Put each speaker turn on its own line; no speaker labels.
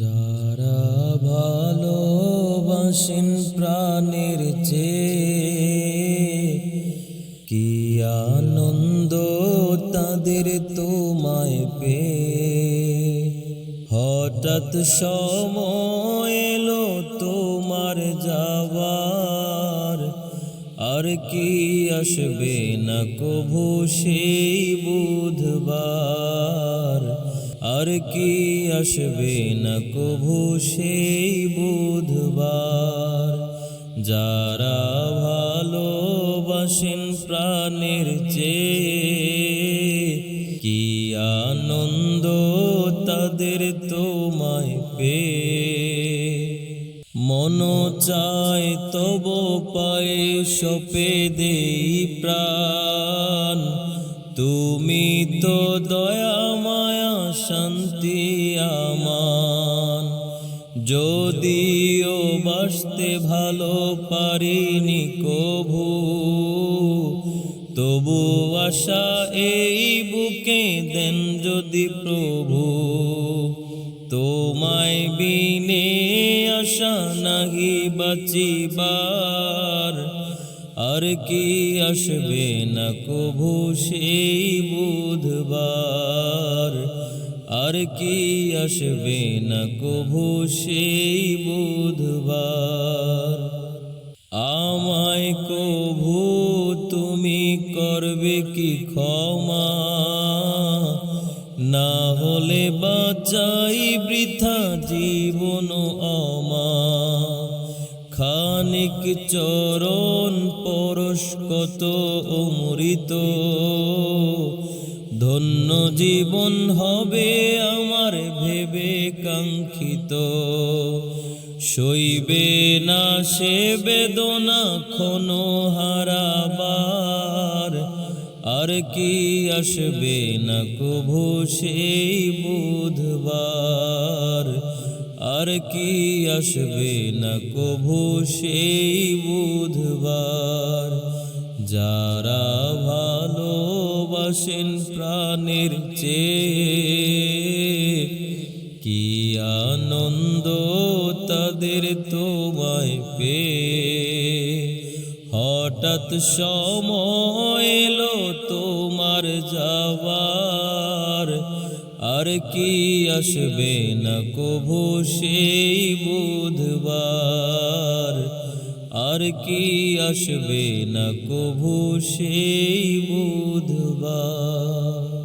যারা ভালোবাসেন প্রাণের চেয়ে, কি আনন্দ তাদের তোমায় পে হঠাৎ সময় এলো তোমার যাওয়ার, আর কি আসবে না কভু সেই বুধবার? আর কি আসবে না কভু সেই বুধবার? যারা ভালোবাসেন প্রাণের চেয়ে, কি আনন্দ তাদের তোমায় পেয়ে? মন চায় তব পায়ে সপে দেই প্রাণ। তুমি তো দয়া, মায়া, শান্তি আমান যদিও বাসতে ভালো পারিনি কভু, তবু আশা এই বুকে দেন যদি প্রভু। তোমায় বিনে আশা নাহি বাঁচিবার। আর কি আসবে না কভু সেই বুধবার? আর কি আসবে না কভু সেই বুধবার? আমায় কভু তুমি করবে কি ক্ষমা? না হলে বাঁচাই বৃথা জীবন অমা। খানিক চরণ পরশ কত অমৃত। ধন্য জীবন হবে আমার ভেবে কাঙ্ক্ষিত। সইবে না সে বেদনা ক্ষণ হারাবার। আর কি আসবে না কভু সেই বুধবার। আর কি আসবে না কভু সেই বুধবার? যারা ভালোবাসেন প্রাণের চেয়ে, কি আনন্দ তাদের তোমায় পে হঠাৎ সময় এলো তোমার যাওয়ার আর কি আসবে না কভু সেই বুধবার? আর কি আসবে না কভু সেই বুধবার?